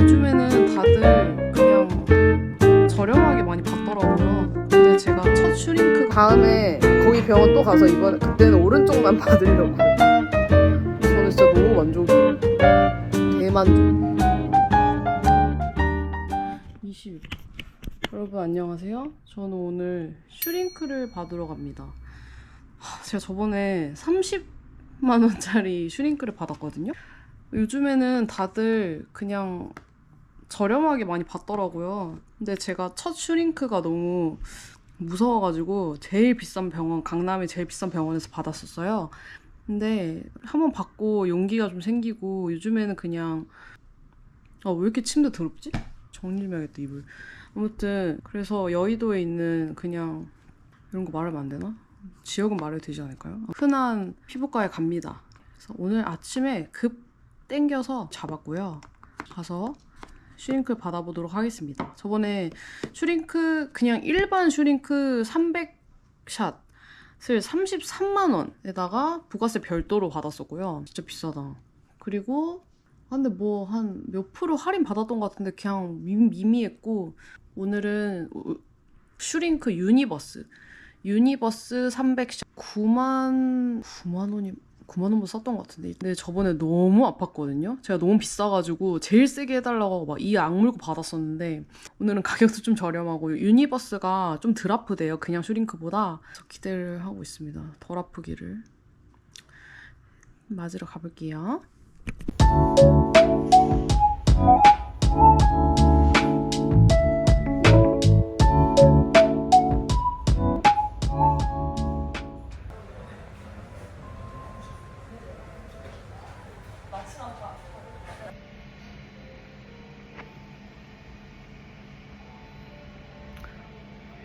요즘에는 다들 그냥 저렴하게 많이 받더라고요. 근데 제가 첫 슈링크 다음에 거기 병원 또 가서 이번 그때는 오른쪽만 받으려고요. 저는 진짜 너무 만족이에요. 대만족. 20. 여러분 안녕하세요. 저는 오늘 슈링크를 받으러 갑니다. 하, 제가 저번에 30만 원짜리 슈링크를 받았거든요. 요즘에는 다들 그냥 저렴하게 많이 받더라고요. 근데 제가 첫 슈링크가 너무 무서워가지고 제일 비싼 병원, 강남의 제일 비싼 병원에서 받았었어요. 근데 한번 받고 용기가 좀 생기고 요즘에는 그냥 아, 왜 이렇게 침대 더럽지? 정리 좀 해야겠다, 이불. 아무튼, 그래서 여의도에 있는 그냥, 이런 거 말하면 안 되나? 지역은 말해도 되지 않을까요? 흔한 피부과에 갑니다. 그래서 오늘 아침에 급 땡겨서 잡았고요. 가서 슈링크 받아보도록 하겠습니다. 저번에 슈링크, 그냥 일반 슈링크 300샷을 33만원에다가 부가세 별도로 받았었고요. 진짜 비싸다. 그리고 아, 근데 뭐 한 몇 프로 할인 받았던 것 같은데 그냥 미, 미미했고 오늘은 우- 슈링크 유니버스 유니버스 300샷 9만 9만 원이 9만 원보 썼던 것 같은데. 근데 저번에 너무 아팠거든요? 제가 너무 비싸가지고 제일 세게 해달라고 막 이 악물고 받았었는데 오늘은 가격도 좀 저렴하고 유니버스가 좀 덜 아프대요 그냥 슈링크보다. 기대를 하고 있습니다. 덜 아프기를. 맞으러 가볼게요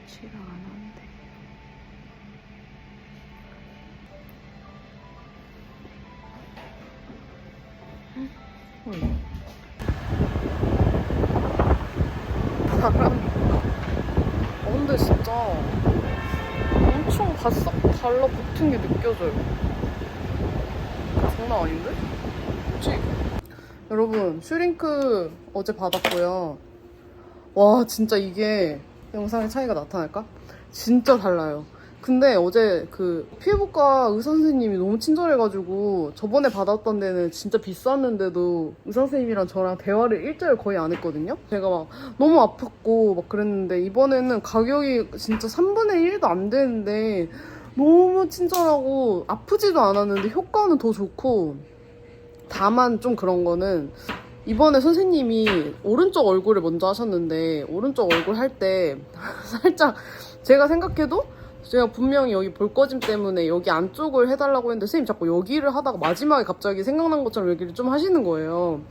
치료 안 하는데. 응? 바람. 어, 근데 진짜 엄청 바싹 달라붙은 게 느껴져요. 장난 아닌데? 그치? 여러분, 슈링크 어제 받았고요. 와, 진짜 이게 영상의 차이가 나타날까? 진짜 달라요. 근데 어제 그 피부과 의사 선생님이 너무 친절해가지고 저번에 받았던 데는 진짜 비쌌는데도 의사 선생님이랑 저랑 대화를 일절 거의 안 했거든요. 제가 막 너무 아팠고 막 그랬는데 이번에는 가격이 진짜 3분의 1도 안 되는데 너무 친절하고 아프지도 않았는데 효과는 더 좋고 다만 좀 그런 거는 이번에 선생님이 오른쪽 얼굴을 먼저 하셨는데 오른쪽 얼굴 할 때 살짝 제가 생각해도 제가 분명히 여기 볼거짐 때문에 여기 안쪽을 해달라고 했는데 선생님 자꾸 여기를 하다가 마지막에 갑자기 생각난 것처럼 여기를 좀 하시는 거예요.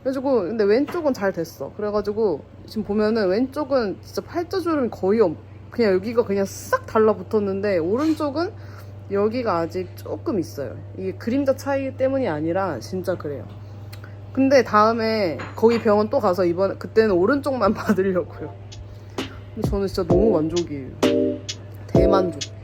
그래가지고 근데 왼쪽은 잘 됐어. 그래가지고 지금 보면은 왼쪽은 진짜 팔자주름이 거의 없. 그냥 여기가 그냥 싹 달라붙었는데 오른쪽은 여기가 아직 조금 있어요. 이게 그림자 차이 때문이 아니라 진짜 그래요. 근데 다음에 거기 병원 또 가서 이번 그때는 오른쪽만 받으려고요. 저는 진짜 너무 만족이에요. 대만족.